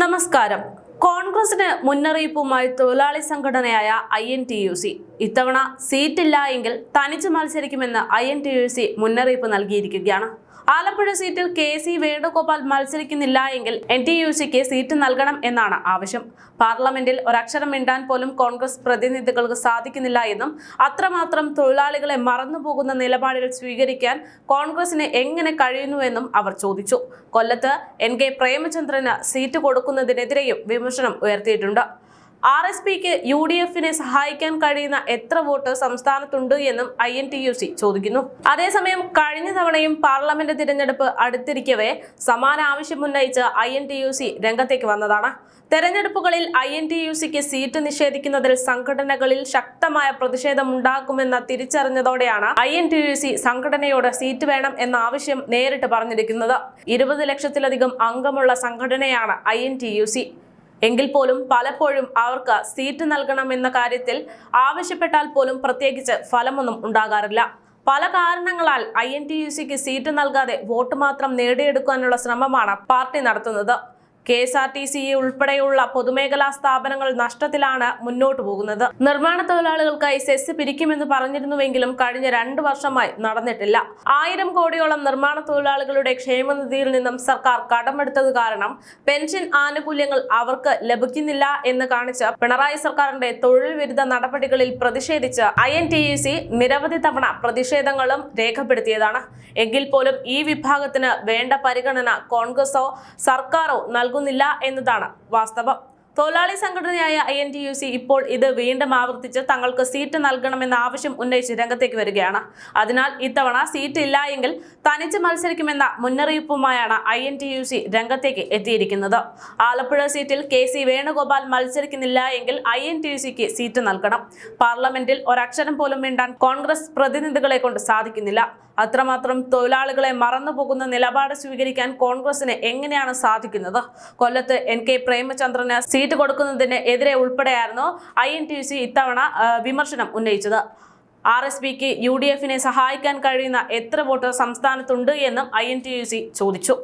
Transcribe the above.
നമസ്കാരം. കോൺഗ്രസിന് മുന്നറിയിപ്പുമായി തൊഴിലാളി സംഘടനയായ I N T U C. ഇത്തവണ സീറ്റില്ല എങ്കിൽ തനിച്ച് മത്സരിക്കുമെന്ന് I N T U C മുന്നറിയിപ്പ് നൽകിയിരിക്കുകയാണ്. ആലപ്പുഴ സീറ്റിൽ കെ സി വേണുഗോപാൽ മത്സരിക്കുന്നില്ല എങ്കിൽ എൻ ടി യു സിക്ക് സീറ്റ് നൽകണം എന്നാണ് ആവശ്യം. പാർലമെന്റിൽ ഒരക്ഷരം മിണ്ടാൻ പോലും കോൺഗ്രസ് പ്രതിനിധികൾക്ക് സാധിക്കുന്നില്ല എന്നും അത്രമാത്രം തൊഴിലാളികളെ മറന്നുപോകുന്ന നിലപാടുകൾ സ്വീകരിക്കാൻ കോൺഗ്രസിന് എങ്ങനെ കഴിയുന്നുവെന്നും അവർ ചോദിച്ചു. കൊല്ലത്ത് എൻ കെ പ്രേമചന്ദ്രന് സീറ്റ് കൊടുക്കുന്നതിനെതിരെയും വിമർശനം ഉയർത്തിയിട്ടുണ്ട്. ആർ എസ് പിക്ക് യു ഡി എഫിനെ സഹായിക്കാൻ കഴിയുന്ന എത്ര വോട്ട് സംസ്ഥാനത്തുണ്ട് എന്നും I N T U C ചോദിക്കുന്നു. അതേസമയം കഴിഞ്ഞ തവണയും പാർലമെന്റ് തിരഞ്ഞെടുപ്പ് അടുത്തിരിക്കവേ സമാന ആവശ്യം ഉന്നയിച്ച് I N T U C രംഗത്തേക്ക് വന്നതാണ്. തെരഞ്ഞെടുപ്പുകളിൽ ഐ എൻ ടി യു സിക്ക് സീറ്റ് നിഷേധിക്കുന്നതിൽ സംഘടനകളിൽ ശക്തമായ പ്രതിഷേധമുണ്ടാക്കുമെന്ന് തിരിച്ചറിഞ്ഞതോടെയാണ് I N T U C സംഘടനയോട് seat വേണം എന്ന ആവശ്യം നേരിട്ട് പറഞ്ഞിരിക്കുന്നത്. ഇരുപത് ലക്ഷത്തിലധികം അംഗമുള്ള സംഘടനയാണ് I N T U C. എങ്കിൽ പോലും പലപ്പോഴും അവർക്ക് സീറ്റ് നൽകണമെന്ന കാര്യത്തിൽ ആവശ്യപ്പെട്ടാൽ പോലും പ്രത്യേകിച്ച് ഫലമൊന്നും ഉണ്ടാകാറില്ല. പല കാരണങ്ങളാൽ ഐ എൻ ടി യു സിക്ക് സീറ്റ് നൽകാതെ വോട്ട് മാത്രം നേടിയെടുക്കാനുള്ള ശ്രമമാണ് പാർട്ടി നടത്തുന്നത്. K S R T C ഉൾപ്പെടെയുള്ള പൊതുമേഖലാ സ്ഥാപനങ്ങൾ നഷ്ടത്തിലാണ് മുന്നോട്ടു പോകുന്നത്. നിർമ്മാണ തൊഴിലാളികൾക്കായി സെസ് പിരിക്കുമെന്ന് പറഞ്ഞിരുന്നുവെങ്കിലും കഴിഞ്ഞ രണ്ടു വർഷമായി നടന്നിട്ടില്ല. ആയിരം കോടിയോളം നിർമ്മാണ തൊഴിലാളികളുടെ ക്ഷേമനിധിയിൽ നിന്നും സർക്കാർ കടമെടുത്തത് കാരണം പെൻഷൻ ആനുകൂല്യങ്ങൾ അവർക്ക് ലഭിക്കുന്നില്ല എന്ന് കാണിച്ച് പിണറായി സർക്കാരിന്റെ തൊഴിൽ വിരുദ്ധ നടപടികളിൽ പ്രതിഷേധിച്ച് ഐ എൻ ടി സി നിരവധി തവണ പ്രതിഷേധങ്ങളും രേഖപ്പെടുത്തിയതാണ്. എങ്കിൽ പോലും ഈ വിഭാഗത്തിന് വേണ്ട പരിഗണന കോൺഗ്രസോ സർക്കാരോ നൽകുന്നില്ല എന്നതാണ് വാസ്തവം. തൊഴിലാളി സംഘടനയായ I N T U C ഇപ്പോൾ ഇത് വീണ്ടും ആവർത്തിച്ച് തങ്ങൾക്ക് സീറ്റ് നൽകണമെന്ന ആവശ്യം ഉന്നയിച്ച് രംഗത്തേക്ക് വരികയാണ്. അതിനാൽ ഇത്തവണ സീറ്റ് ഇല്ല എങ്കിൽ തനിച്ച് മത്സരിക്കുമെന്ന മുന്നറിയിപ്പുമായാണ് I N T U C രംഗത്തേക്ക് എത്തിയിരിക്കുന്നത്. ആലപ്പുഴ സീറ്റിൽ കെ സി വേണുഗോപാൽ മത്സരിക്കുന്നില്ല എങ്കിൽ ഐ എൻ ടി യു സിക്ക് സീറ്റ് നൽകണം. പാർലമെന്റിൽ ഒരക്ഷരം പോലും മിണ്ടാൻ കോൺഗ്രസ് പ്രതിനിധികളെ കൊണ്ട് സാധിക്കുന്നില്ല. അത്രമാത്രം തൊഴിലാളികളെ മറന്നുപോകുന്ന നിലപാട് സ്വീകരിക്കാൻ കോൺഗ്രസിന് എങ്ങനെയാണ് സാധിക്കുന്നത്? കൊല്ലത്ത് എൻ കെ പ്രേമചന്ദ്രന് സീറ്റ് കൊടുക്കുന്നതിന് എതിരെ ഉൾപ്പെടെയായിരുന്നു ഐ എൻ ടി സി ഇത്തവണ വിമർശനം ഉന്നയിച്ചത്. ആർ എസ് പിക്ക് യു ഡി എഫിനെ സഹായിക്കാൻ കഴിയുന്ന എത്ര വോട്ടർ സംസ്ഥാനത്തുണ്ട് എന്നും I N T U C ചോദിച്ചു.